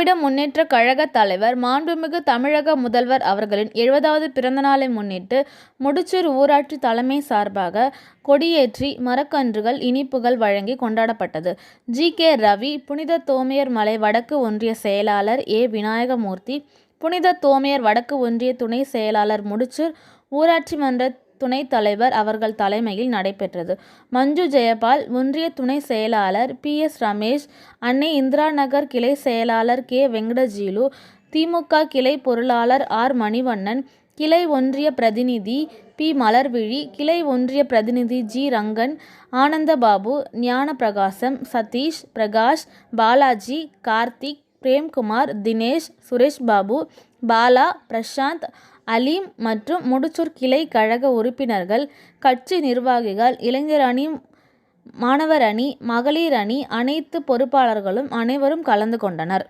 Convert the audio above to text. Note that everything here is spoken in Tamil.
திராவிட முன்னேற்ற கழக தலைவர் மாண்புமிகு தமிழக முதல்வர் அவர்களின் எழுபதாவது பிறந்தநாளை முன்னிட்டு முடிச்சூர் ஊராட்சி தலைமை சார்பாக கொடியேற்றி மரக்கன்றுகள் இனிப்புகள் வழங்கி கொண்டாடப்பட்டது. ஜி. கே. ரவி புனித தோமையர் மலை வடக்கு ஒன்றிய செயலாளர் ஏ. விநாயகமூர்த்தி புனித தோமையர் வடக்கு ஒன்றிய துணை செயலாளர் முடிச்சூர் ஊராட்சி மன்ற துணைத் தலைவர் அவர்கள் தலைமையில் நடைபெற்றது. மஞ்சு ஜெயபால் ஒன்றிய துணை செயலாளர் பி. எஸ். ரமேஷ் அன்னை இந்திராநகர் கிளை செயலாளர் கே. வெங்கடஜீலு திமுக கிளை பொருளாளர் ஆர். மணிவண்ணன் கிளை ஒன்றிய பிரதிநிதி பி. மலர்விழி கிளை ஒன்றிய பிரதிநிதி ஜி. ரங்கன் ஆனந்தபாபு ஞானபிரகாசம் சதீஷ் பிரகாஷ் பாலாஜி கார்த்திக் பிரேம்குமார் தினேஷ் சுரேஷ் பாபு பாலா பிரசாந்த் அலீம் மற்றும் முடிச்சூர் கிளை கழக உறுப்பினர்கள் கட்சி நிர்வாகிகள் இளைஞர் அணி மாணவர் அணி மகளிர் அணி அனைத்து பொறுப்பாளர்களும் அனைவரும் கலந்து கொண்டனர்.